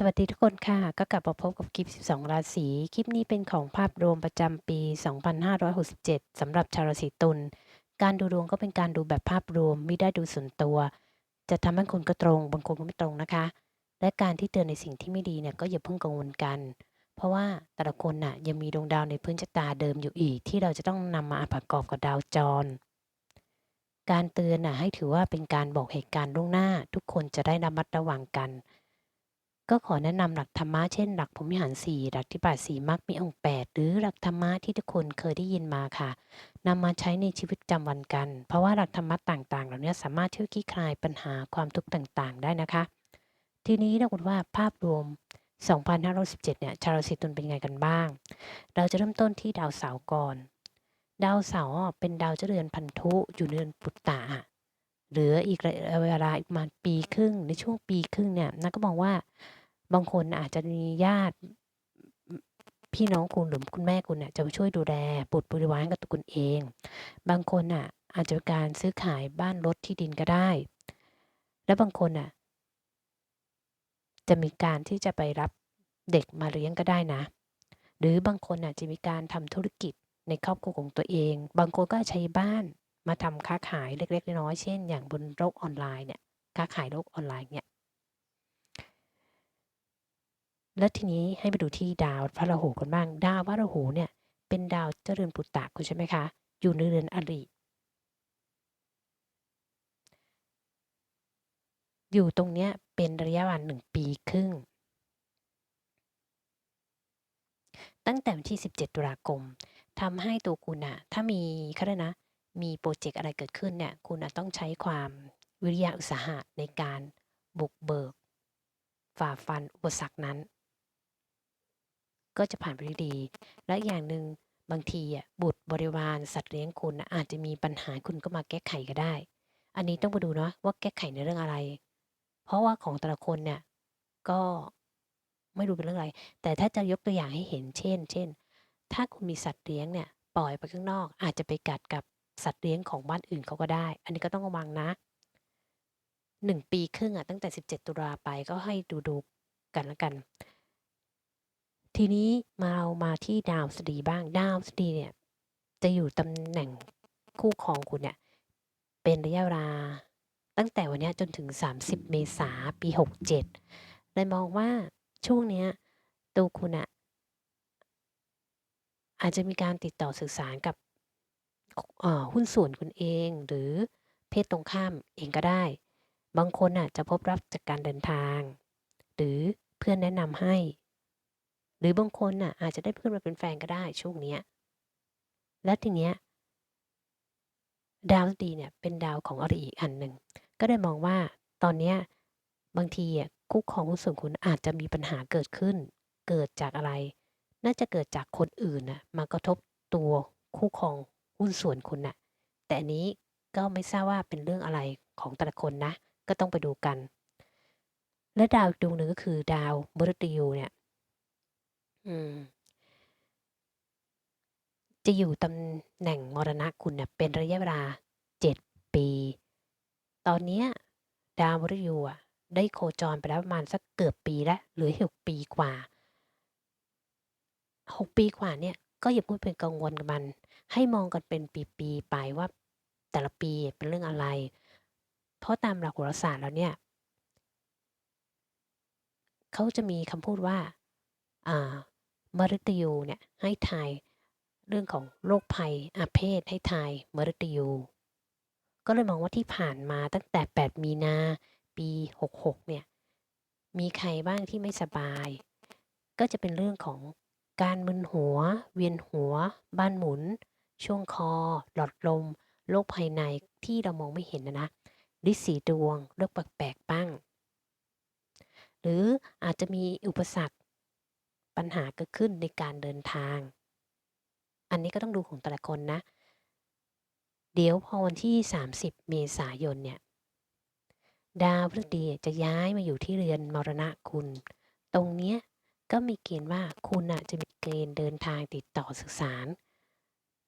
สวัสดีทุกคนค่ะ ก็กลับมาพบกับคลิป 12 ราศี คลิปนี้เป็นของภาพรวมประจำปี 2567 สำหรับชาวราศีตุล การดูดวงก็เป็นการดูแบบภาพรวม ไม่ได้ดูส่วนตัว จะทำให้คนก็ตรง บางคนก็ไม่ตรงนะคะ และการที่เตือนในสิ่งที่ไม่ดีเนี่ยก็อย่าเพิ่งกังวลกัน เพราะว่าแต่ละคนน่ะยังมีดวงดาวในพื้นชะตาเดิมอยู่อีก ที่เราจะต้องนำมาประกอบกับดาวจร การเตือนน่ะให้ถือว่าเป็นการบอกเหตุการณ์ล่วงหน้า ทุกคนจะได้ระมัดระวังกัน ก็ขอแนะนำหลักธรรมะ เช่น หลักพรหมวิหารสี่ หลักที่บาทสีมรรคมีองค์แปด หรือหลักธรรมะที่ทุกคนเคยได้ยินมาค่ะ นำมาใช้ในชีวิตประจำวันกัน เพราะว่าหลักธรรมะต่างๆ เหล่านี้สามารถช่วยคลี่คลายปัญหาความทุกข์ต่างๆ ได้นะคะ ทีนี้เราคุณว่าภาพรวม 2517เนี่ย ชาวราศีตุลเป็นไงกันบ้าง เราจะเริ่มต้นที่ดาวเสาร์ก่อน ดาวเสาร์เป็นดาวเจริญพันธุอยู่เดือนปุตตะอะเหลืออีกระยะเวลาอีกประมาณปีครึ่ง ในช่วงปีครึ่งเนี่ยนักก็มองว่า บางคนอาจจะมีญาติพี่น้องคุณหรือคุณแม่คุณน่ะจะมาช่วยดูแลบุตรบริวารกับตัวคุณเอง บางคนน่ะอาจจะการซื้อขายบ้านรถที่ดินก็ได้ และบางคนน่ะจะมีการที่จะไปรับเด็กมาเลี้ยงก็ได้นะ หรือบางคนอาจจะมีการทำธุรกิจในครอบครัวของตัวเอง บางคนก็ใช้บ้านมาทำค้าขายเล็กๆน้อยๆเช่น อย่างบนโลกออนไลน์เนี่ยค้าขายโลกออนไลน์เนี่ย แล้วทีนี้ให้ไปดูที่ดาวพระราหูกันบ้าง ดาวพระราหูเนี่ยเป็นดาวเจริญปุตตะคุณใช่ไหมคะ อยู่ในเรือนอริอยู่ตรงเนี้ยเป็นระยะเวลาหนึ่งปีครึ่ง ตั้งแต่วันที่ 17 ตุลาคมทำให้ตัวคุณอะถ้ามีเขาเรียกนะ มีโปรเจกต์อะไรเกิดขึ้นเนี่ย คุณอะต้องใช้ความวิริยะอุตสาหะในการบุกเบิก ฝ่าฟันอุปสรรคนั้น ก็จะผ่านไปด้ดี และอย่างหนึ่งบางทีอะบุตรบริวารสัตว์เลี้ยงคุณอาจจะมีปัญหาคุณก็มาแก้ไขก็ได้ อันนี้ต้องไปดูเนาะว่าแก้ไขในเรื่องอะไร เพราะว่าของแต่ละคนเนี่ยก็ไม่รู้เป็นเรื่องอะไร แต่ถ้าจะยกตัวอย่างให้เห็นเช่น เช่น ถ้าคุณมีสัตว์เลี้ยงเนี่ยปล่อยไปข้างนอก อาจจะไปกัดกับสัตว์เลี้ยงของบ้านอื่นเขาก็ได้ อันนี้ก็ต้องระวังนะหนึ่งปีครึ่งอะตั้งแต่ 17 ตุลาไปก็ให้ดูดูกันแล้วกัน ทีนี้มาเรามาที่ดาวสดีบ้างดาวสดีเนี่ยจะอยู่ตำแหน่งคู่ครองคุณเนี่ยเป็นระยะเวลาตั้งแต่วันนี้จนถึง 30 เมษาปี 67เลยมองว่าช่วงเนี้ยตัวคุณอะอาจจะมีการติดต่อสื่อสารกับหุ้นส่วนคุณเอง หรือเพศตรงข้ามเองก็ได้ บางคนอะจะพบรับจากการเดินทาง หรือเพื่อนแนะนำให้ หรือบางคนน่ะอาจจะได้เพื่อนมาเป็นแฟนก็ได้ช่วงเนี้ยและทีเนี้ยดาวดีเนี่ยเป็นดาวของอริอีกอันหนึ่งก็ได้มองว่าตอนเนี้ยบางทีอะคู่ครองหุ้นส่วนคุณอาจจะมีปัญหาเกิดขึ้น เกิดจากอะไร น่าจะเกิดจากคนอื่นน่ะมากระทบตัวคู่ครองหุ้นส่วนคุณน่ะ แต่อันนี้ก็ไม่ทราบว่าเป็นเรื่องอะไรของแต่ละคนนะ ก็ต้องไปดูกัน และดาวดวงหนึ่งก็คือดาวมฤตยูเนี่ย อืม จะอยู่ตำแหน่งมรณะคุณเนี่ยเป็นระยะเวลาเจ็ดปี ตอนเนี้ยดาวมฤตยูอะ ได้โคจรไปแล้วประมาณสักเกือบปีแล้วหลือหกปีกว่าหกปีกว่าเนี่ย ก็อย่าพิ่งเป็นกังวลกับมัน ให้มองกันเป็นปีๆไปว่า แต่ละปีเป็นเรื่องอะไร เพราะตามหลักโหราศาสตร์แล้วเนี่ยเขาจะมีคำพูดว่า อ่า มฤตยูเนี่ยให้ทายเรื่องของโรคภัยอาเพศให้ทายมฤตยู ก็เลยมองว่าที่ผ่านมาตั้งแต่ 8 มีนาปี 66 เนี่ย มีใครบ้างที่ไม่สบาย ก็จะเป็นเรื่องของการมึนหัว เวียนหัว บ้านหมุน ช่วงคอ หลอดลม โรคภายในที่เรามองไม่เห็นนะนะดิสีดวงโรคแปลกๆบ้าง หรืออาจจะมีอุปสรรค ปัญหาเกิดขึ้นในการเดินทาง อันนี้ก็ต้องดูของแต่ละคนนะ เดี๋ยวพอวันที่ 30 เมษายนเนี่ย ดาวพฤหัสจะย้ายมาอยู่ที่เรือนมรณะคุณ ตรงเนี้ยก็มีเกณฑ์ว่าคุณอะจะมีเกณฑ์เดินทางติดต่อสื่อสาร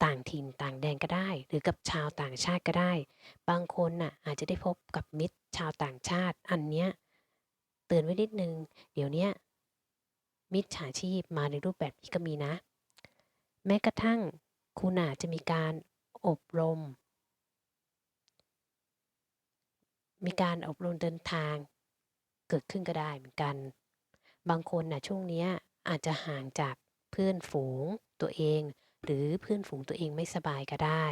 ต่างถิ่นต่างแดนก็ได้ หรือกับชาวต่างชาติก็ได้ บางคนน่ะอาจจะได้พบกับมิตรชาวต่างชาติ อันเนี้ยเตือนไว้นิดนึง เดี๋ยวเนี้ย มิจฉาชีพมาในรูปแบบนี้ก็มีนะ แม้กระทั่งคุณอาจจะมีการอบรม มีการอบรมเดินทาง เกิดขึ้นก็ได้เหมือนกัน บางคนนะช่วงนี้อาจจะห่างจากเพื่อนฝูงตัวเอง หรือเพื่อนฝูงตัวเองไม่สบายก็ได้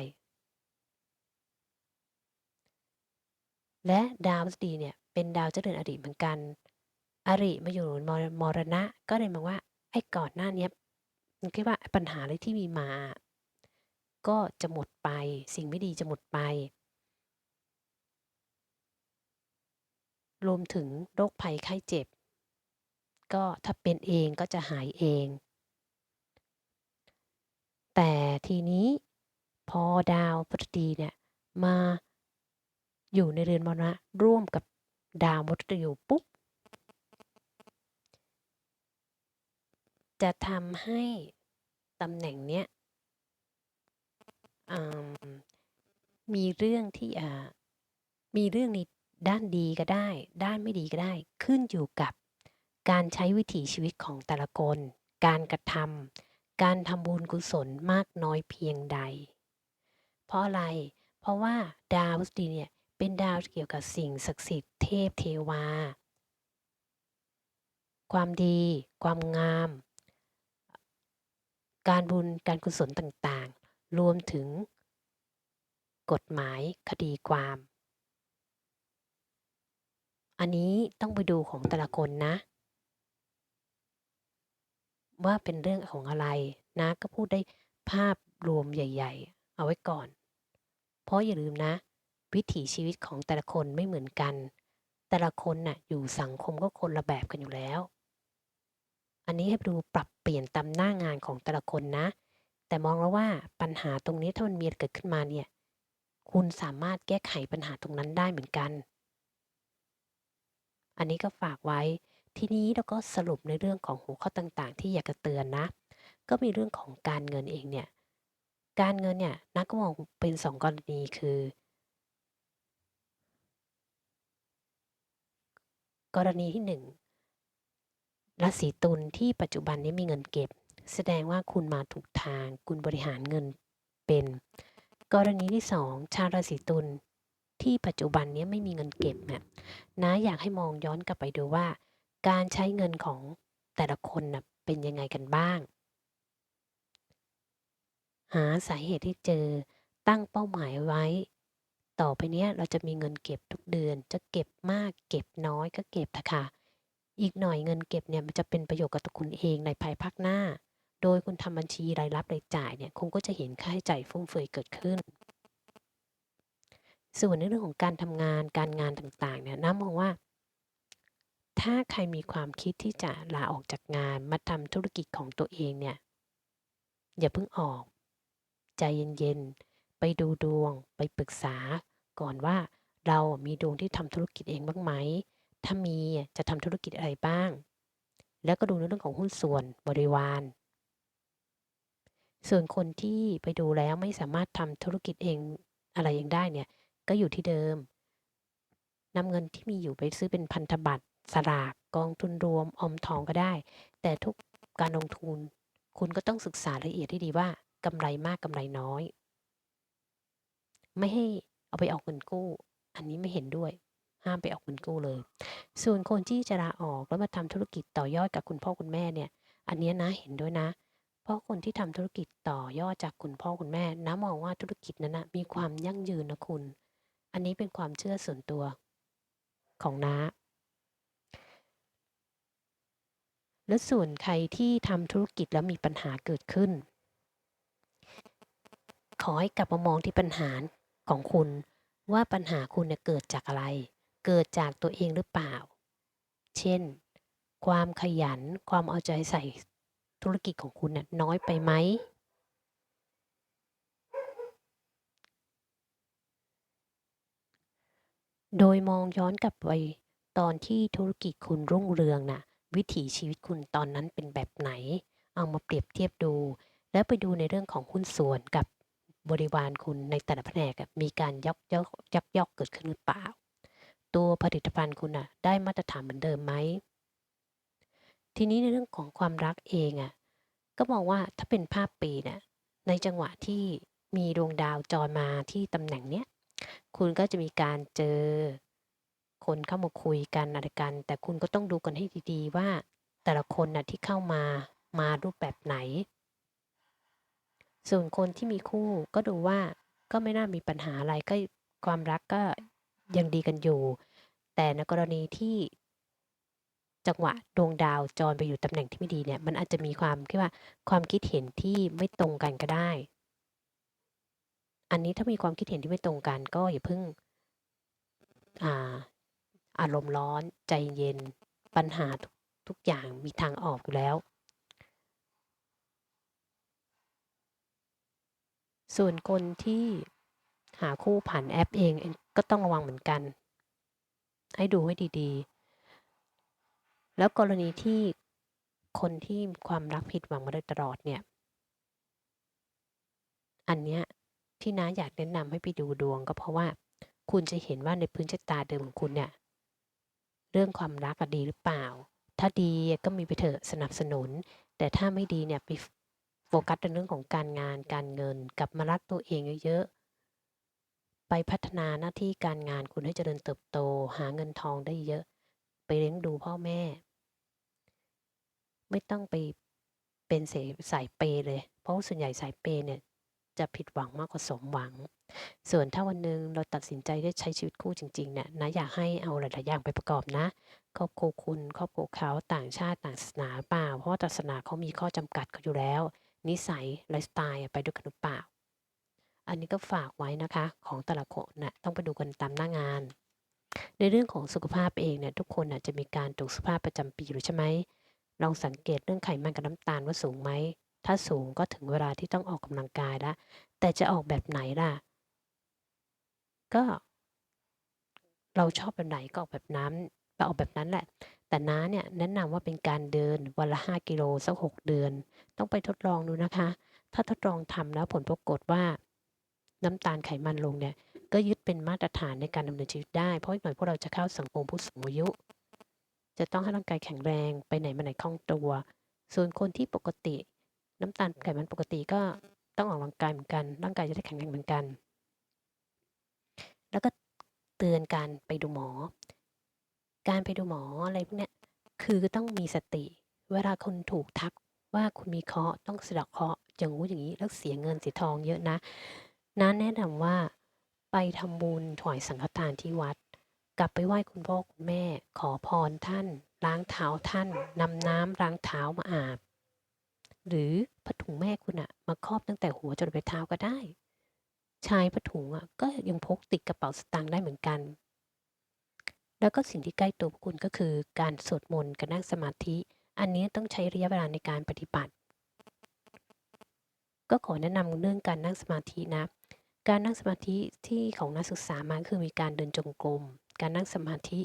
และดาวพฤษฎีเนี่ยเป็นดาวเจริญอริเหมือนกัน อริมาอยู่มรมรณะ ก็เลยมองว่า ไอ้ก่อนหน้านี้มันคิดว่าปัญหาอะไรที่มีมา ก็จะหมดไป สิ่งไม่ดีจะหมดไป รวมถึงโรคภัยไข้เจ็บ ก็ถ้าเป็นเองก็จะหายเอง แต่ทีนี้พอดาวพฤษฎีเนี่ยมาอยู่ในเรือนมรณะร่วมกับดาวมฤตยูปุ๊บ จะทำให้ตำแหน่งเนี้ยมีเรื่องที่มีเรื่องในด้านดีก็ได้ ด้านไม่ดีก็ได้ ขึ้นอยู่กับการใช้วิถีชีวิตของแต่ละคน การกระทำการทำบุญกุศลมากน้อยเพียงใด เพราะอะไร เพราะว่าดาวพฤษฎีเนี่ยเป็นดาวเกี่ยวกับสิ่งศักดิ์สิทธิ์เทพเทวา ความดี ความงาม การบุญการกุศลต่างๆ รวมถึง กฎหมายคดีความ อันนี้ต้องไปดูของแต่ละคนนะ ว่าเป็นเรื่องของอะไรนะก็พูดได้ภาพรวมใหญ่ ๆ เอาไว้ก่อน เพราะอย่าลืมนะ วิถีชีวิตของแต่ละคนไม่เหมือนกัน แต่ละคนน่ะอยู่สังคมก็คนละแบบกันอยู่แล้ว อันนี้ให้ดูปรับเปลี่ยนตามหน้างานของแต่ละคนนะ แต่มองแล้วว่าปัญหาตรงนี้ถ้ามันมีเกิดขึ้นมาเนี่ย คุณสามารถแก้ไขปัญหาตรงนั้นได้เหมือนกัน อันนี้ก็ฝากไว้ ทีนี้เราก็สรุปในเรื่องของหัวข้อต่างๆ ที่อยากจะเตือนนะ ก็มีเรื่องของการเงินเองเนี่ย การเงินเนี่ยนักก็มองเป็นสองกรณีคือ กรณีที่หนึ่ง ราศีตุลที่ปัจจุบันนี้มีเงินเก็บ แสดงว่าคุณมาถูกทาง คุณบริหารเงินเป็น กรณีที่สองชาวราศีตุลที่ปัจจุบันนี้ไม่มีเงินเก็บเนี่ยนะอยากให้มองย้อนกลับไปดูว่า การใช้เงินของแต่ละคนนะเป็นยังไงกันบ้าง หาสาเหตุที่เจอตั้งเป้าหมายไว้ ต่อไปนี้เราจะมีเงินเก็บทุกเดือน จะเก็บมากเก็บน้อยก็เก็บเถอะค่ะ อีกหน่อยเงินเก็บเนี่ยมันจะเป็นประโยชน์กับตัวคุณเองในภายภาคหน้า โดยคุณทำบัญชีรายรับรายจ่ายเนี่ยคุณก็จะเห็นค่าใช้จ่ายฟุ่มเฟือยเกิดขึ้น ส่วนในเรื่องของการทำงานการงานต่างๆเนี่ยน้ามองว่า ถ้าใครมีความคิดที่จะลาออกจากงานมาทำธุรกิจของตัวเองเนี่ยอย่าเพิ่งออก ใจเย็นๆไปดูดวง ไปปรึกษาก่อนว่าเรามีดวงที่ทำธุรกิจเองบ้างไหม ถ้ามีจะทำธุรกิจอะไรบ้าง แล้วก็ดูในเรื่องของหุ้นส่วนบริวาร ส่วนคนที่ไปดูแล้วไม่สามารถทำธุรกิจเองอะไรเองได้เนี่ย ก็อยู่ที่เดิมนำเงินที่มีอยู่ไปซื้อเป็นพันธบัตรสลากกองทุนรวมออมทองก็ได้ แต่ทุกการลงทุน คุณก็ต้องศึกษาละเอียดให้ดีว่ากำไรมากกำไรน้อย ไม่ให้เอาไปออกเงินกู้ อันนี้ไม่เห็นด้วย ห้ามไปออกเงินกู้เลย ส่วนคนที่จะลาออกแล้วมาทำธุรกิจต่อยอดกับคุณพ่อคุณแม่เนี่ย อันนี้นะเห็นด้วยนะ เพราะคนที่ทำธุรกิจต่อยอดจากคุณพ่อคุณแม่นะมองว่าธุรกิจนั้นนะมีความยั่งยืนนะคุณ อันนี้เป็นความเชื่อส่วนตัวของน้าและส่วนใครที่ทำธุรกิจแล้วมีปัญหาเกิดขึ้น ขอให้กลับมามองที่ปัญหาของคุณ ว่าปัญหาคุณเนี่ยเกิดจากอะไร เกิดจากตัวเองหรือเปล่า เช่น ความขยัน ความเอาใจใส่ธุรกิจของคุณนี่ยน้อยไปไหม โดยมองย้อนกลับไปตอนที่ธุรกิจคุณรุ่งเรืองน่ะ วิถีชีวิตคุณตอนนั้นเป็นแบบไหน เอามาเปรียบเทียบดู แล้วไปดูในเรื่องของหุ้นส่วนกับบริวารคุณในแต่ละแผนกมีการยักยอกยักยอกเกิดขึ้นหรือเปล่า ตัวผลิตภัณฑ์คุณน่ะได้มาตรฐานเหมือนเดิมไหม ทีนี้ในเรื่องของความรักเองอะก็มองว่าถ้าเป็นภาพปีเนี่ยในจังหวะที่มีดวงดาวจรมาที่ตำแหน่งเนี้ยคุณก็จะมีการเจอ คนเข้ามาคุยกันอะไรกัน แต่คุณก็ต้องดูกันให้ดีๆ ว่าแต่ละคนน่ะที่เข้ามามารูปแบบไหน ส่วนคนที่มีคู่ก็ดูว่าก็ไม่น่ามีปัญหาอะไรก็ความรักก็ ยังดีกันอยู่ แต่ในกรณีที่จังหวะดวงดาวจรไปอยู่ตำแหน่งที่ไม่ดีเนี่ย มันอาจจะมีความที่ว่าความคิดเห็นที่ไม่ตรงกันก็ได้ อันนี้ถ้ามีความคิดเห็นที่ไม่ตรงกันก็อย่าเพิ่งอ่าอารมณ์ร้อน ใจเย็น ปัญหาทุกทุกอย่างมีทางออกอยู่แล้ว ส่วนคนที่หาคู่ผ่านแอปเอง ก็ต้องระวังเหมือนกัน ให้ดูให้ดีๆ แล้วกรณีที่คนที่ความรักผิดหวังมาโดยตลอดเนี่ย อันเนี้ยที่น้าอยากแนะนำให้ไปดูดวง ก็เพราะว่าคุณจะเห็นว่าในพื้นชะตาเดิมของคุณเนี่ยเรื่องความรักดีหรือเปล่า ถ้าดีก็มีไปเถอะสนับสนุน แต่ถ้าไม่ดีเนี่ยไปโฟกัสในเรื่องของการงานการเงิน กลับมารักตัวเองเยอะ ไปพัฒนาหน้าที่การงานคุณให้เจริญเติบโต หาเงินทองได้เยอะ ไปเลี้ยงดูพ่อแม่ ไม่ต้องไปเป็นเสสายเปย์เลย เพราะส่วนใหญ่สายเปย์เนี่ยจะผิดหวังมากกว่าสมหวัง ส่วนถ้าวันหนึ่งเราตัดสินใจได้ใช้ชีวิตคู่จริงๆเนี่ยนะอยากให้เอาหลายๆอย่างไปประกอบนะ ครอบครัวคุณ ครอบครัวเขาต่างชาติต่างศาสนาเปล่า เพราะศาสนาเขามีข้อจำกัดเขาอยู่แล้ว นิสัยไลฟ์สไตล์ไปด้วยกันหรือเปล่า อันนี้ก็ฝากไว้นะคะของแต่ละคนนะต้องไปดูกันตามหน้างาน ในเรื่องของสุขภาพเองเนี่ยทุกคนน่ะจะมีการตรวจสุขภาพประจำปีอยู่ใช่ไหมลองสังเกตเรื่องไขมันกับน้ำตาลว่าสูงไหมถ้าสูงก็ถึงเวลาที่ต้องออกกำลังกายแล้วแต่จะออกแบบไหนล่ะ ก็ เราชอบแบบไหนก็ออกแบบนั้นก็ออกแบบนั้นแหละ แต่น้าเนี่ยแนะนำว่าเป็นการเดินวันละ 5 กิโลสัก 6 เดือน ต้องไปทดลองดูนะคะ ถ้าทดลองทำแล้วผลปรากฏว่า น้ำตาลไขมันลงเนี่ยก็ยึดเป็นมาตรฐานในการดำเนินชีวิตได้ เพราะอีกหน่อยพวกเราจะเข้าสังคมผู้สูงอายุ จะต้องให้ร่างกายแข็งแรงไปไหนมาไหนคล่องตัว ส่วนคนที่ปกติ น้ำตาลไขมันปกติก็ต้องออกกำลังกายเหมือนกัน ร่างกายจะได้แข็งแรงเหมือนกัน แล้วก็เตือนการไปดูหมอ การไปดูหมออะไรพวกเนี้ยคือต้องมีสติ เวลาคนถูกทักว่าคุณมีเคราะห์ต้องสะดอกเคราะห์อย่างงู้อย่างนี้แล้วเสียเงินเสียทองเยอะนะ น้าแนะนำว่า ไปทำบุญถวายสังฆทานที่วัด กลับไปไหว้คุณพ่อคุณแม่ ขอพรท่าน ล้างเท้าท่านนำน้ำล้างเท้ามาอาบ หรือผ้าถุงแม่คุณอะมาครอบตั้งแต่หัวจนไปเท้าก็ได้ ชายผ้าถุงอะก็ยังพกติดกระเป๋าสตางค์ได้เหมือนกัน แล้วก็สิ่งที่ใกล้ตัวพวกคุณก็คือ การสวดมนต์การนั่งสมาธิ อันนี้ต้องใช้ระยะเวลาในการปฏิบัติก็ขอแนะนำเรื่องการนั่งสมาธินะ การนั่งสมาธิที่ของนักศึกษามาคือมีการเดินจงกรม การนั่งสมาธิ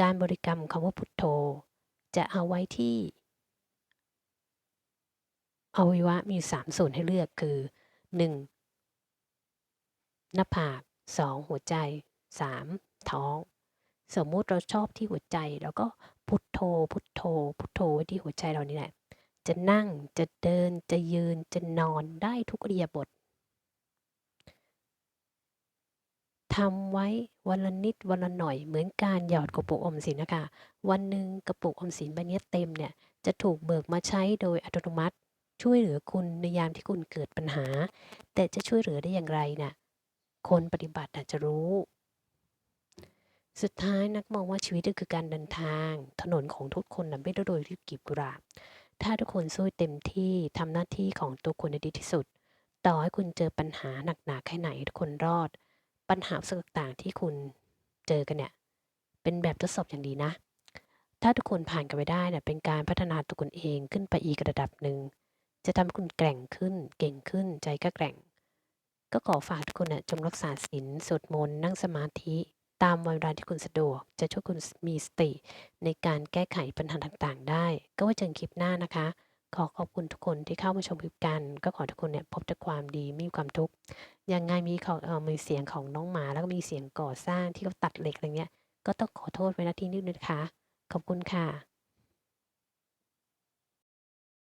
การบริกรรมคำว่าพุทโธ จะเอาไว้ที่อวัยวะมีสามส่วนให้เลือกคือ 1. หน้าผาก 2. หัวใจ 3. ท้อง สมมุติเราชอบที่หัวใจเราก็พุทโธ พุทโธ พุทโธไว้ที่หัวใจเรานี่แหละ จะนั่ง จะเดิน จะยืน จะนอนได้ทุกอิริยาบถ ทำไว้วันละนิดวันละหน่อยเหมือนการหยอดกระปุกอมสินนะคะ วันหนึ่งกระปุกอมสินใบนี้เต็มเนี่ยจะถูกเบิกมาใช้โดยอัตโนมัติ ช่วยเหลือคุณในยามที่คุณเกิดปัญหา แต่จะช่วยเหลือได้อย่างไรน่ะคนปฏิบัติอาจจะรู้ สุดท้ายนักมองว่าชีวิตก็คือการเดินทาง ถนนของทุกคนนะไม่ได้โดยรีบกีบกุราถ้าทุกคนสู้เต็มที่ทำหน้าที่ของตัวคุณในดีที่สุด ต่อให้คุณเจอปัญหาหนักหนาแค่ไหนทุกคนรอด ปัญหาสต่างๆ ที่คุณเจอกันเนี่ยเป็นแบบทดสอบอย่างดีนะ ถ้าทุกคนผ่านกันไปได้เนี่ยเป็นการพัฒนาตัวคุณเองขึ้นไปอีกระดับหนึ่ง จะทำให้คุณแกร่งขึ้น เก่งขึ้น ใจก็แกร่ง ก็ขอฝากทุกคนนะจงรักษาศีลสวดมนต์นั่งสมาธิ ตามวันเวลาที่คุณสะดวก จะช่วยคุณมีสติ ในการแก้ไขปัญหาต่างๆ ได้ ก็ไว้เจอคลิปหน้านะคะ ขอขอบคุณทุกคนที่เข้ามาชมคลิปกัน ก็ขอทุกคนเนี่ยพบแต่ความดีไม่มีความทุกข์ยังไงมีของเออมีเสียงของน้องหมาแล้วก็มีเสียงก่อสร้างที่เขาตัดเหล็กอะไรเงี้ยก็ต้องขอโทษไว้ณที่นี้ด้วยนะคะ ขอบคุณค่ะ